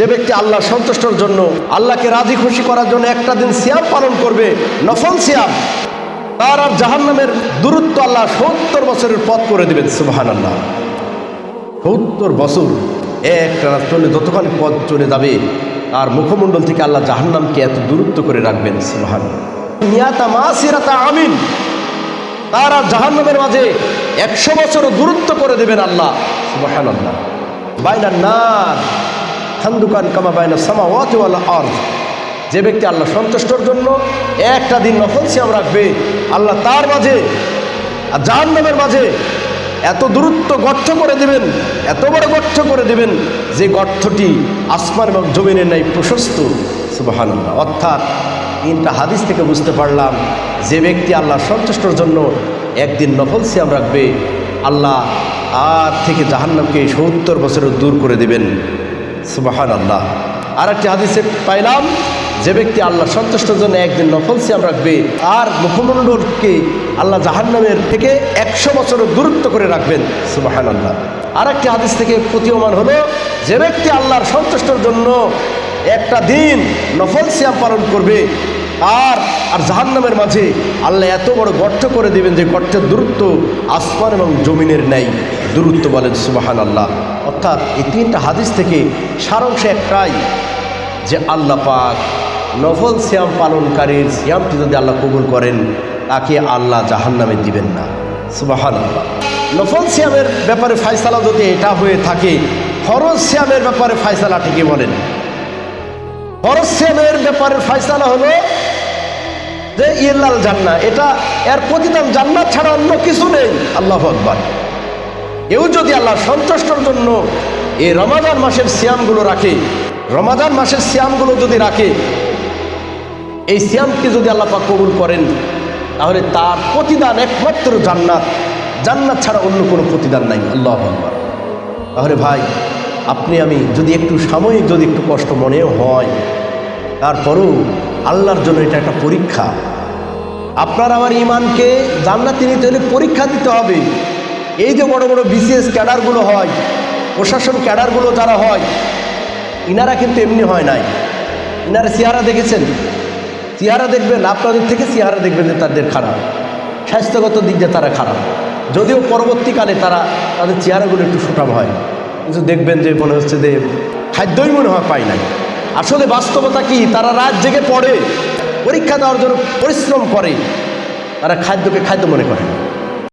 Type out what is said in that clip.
যে ব্যক্তি আল্লাহ সন্তুষ্টর জন্য আল্লাহকে রাজি খুশি করার জন্য একটা দিন সিয়াম পালন করবে, নফল সিয়াম, তার আর জাহান্নামের দূরত্ব আল্লাহ সত্তর বছরের পথ করে দেবেন সুবাহান আল্লাহ সত্তর বছর, এক টানা চলে যতক্ষণ পথ চলে যাবে আর মুখমণ্ডল থেকে আল্লাহ জাহান্নামকে এত দূরত্ব করে রাখবেন সুবাহান নিয়াতা মা সিরাতা আমিন, তার আর জাহান্নামের মাঝে একশো বছর দূরত্ব করে দেবেন আল্লাহ সুবাহান আল্লাহ বাইনা নার খান্দুকান কামা বাইনা সামা ওয়াতিওয়ালা আর্থ যে ব্যক্তি আল্লাহ সন্তুষ্টর জন্য একটা দিন নফল সিয়াম রাখবে, আল্লাহ তার মাঝে আর জাহান্নামের মাঝে এত দূরত্ব গর্থ করে দেবেন, এত বড় গর্থ করে দেবেন, যে গর্থটি আসমান এবং জমিনের নাই প্রশস্ত। সুবাহান অর্থাৎ তিনটা হাদিস থেকে বুঝতে পারলাম, যে ব্যক্তি আল্লাহ সন্তুষ্টর জন্য একদিন নফল সিয়াম রাখবে, আল্লাহ আর থেকে জাহান্নামকে সত্তর বছরের দূর করে দেবেন। সুবাহান আল্লাহ আর একটি হাদিসে পাইলাম, যে ব্যক্তি আল্লাহ সন্তুষ্টর জন্য একদিন নফল সিয়াম রাখবে, আর মুখমণ্ডলকে আল্লাহ জাহান্নামের থেকে একশো বছরের দূরত্ব করে রাখবেন সুবাহান আল্লাহ আর একটি হাদিস থেকে প্রতীয়মান হলো, যে ব্যক্তি আল্লাহর সন্তুষ্টর জন্য একটা দিন নফল সিয়াম পালন করবে, আর আর জাহান্নামের মাঝে আল্লাহ এত বড় গর্ত করে দেবেন যে গর্তের দূরত্ব আসমান এবং জমিনের ন্যায় দূরত্ব বলেন সুবাহান আল্লাহ অর্থাৎ এই তিনটা হাদিস থেকে সারাংশ একটাই যে আল্লাহ পাক নফল শ্যাম পালনকারীর শ্যামটি যদি আল্লাহ কবুল করেন, তাকে আল্লাহ জাহান্নামে দিবেন না। সুবাহান আল্লাহ নফল শ্যামের ব্যাপারে ফায়সালা যদি এটা হয়ে থাকে, ফরজ শ্যামের ব্যাপারে ফায়সালা ঠিকই বলেন। ফরজ শ্যামের ব্যাপারে ফায়সালা হলো যে, ইল্লাল জান্না এটা এর প্রতিদান জান্নাত ছাড়া অন্য কিছু নেই। আল্লাহ আকবার। কেউ যদি আল্লাহ সন্তুষ্টর জন্য এই রমাদান মাসের সিয়ামগুলো রাখে, রমাদান মাসের সিয়ামগুলো যদি রাখে, এই সিয়ামকে যদি আল্লাহ পাক কবুল করেন, তাহলে তার প্রতিদান একমাত্র জান্নাত। জান্নাত ছাড়া অন্য কোনো প্রতিদান নাই। আল্লাহ আকবার। তাহলে ভাই, আপনি আমি যদি একটু সাময়িক, যদি একটু কষ্ট মনেও হয়, তারপরেও আল্লাহর জন্য এটা একটা পরীক্ষা। আপনার আমার ইমানকে জান্নাতি নিতে হলে পরীক্ষা দিতে হবে। এই যে বড় বড় বিসিএস ক্যাডারগুলো হয়, প্রশাসন ক্যাডারগুলো যারা হয়, ইনারা কিন্তু এমনি হয় নাই। ইনারা চেহারা দেখেছেন? চেহারা দেখবেন আপনাদের থেকে চেহারা দেখবেন যে তাদের খারাপ। স্বাস্থ্যগত দিক দিয়ে তারা খারাপ। যদিও পরবর্তীকালে তারা তাদের চেহারাগুলো একটু সুঠাম হয়। কিন্তু দেখবেন যে মনে হচ্ছে যে খাদ্যই মনে হয় পাই নাই। আসলে বাস্তবতা কি? তারা রাত জেগে পড়ে, পরীক্ষা দেওয়ার জন্য পরিশ্রম করে। তারা খাদ্যকে খাদ্য মনে করে।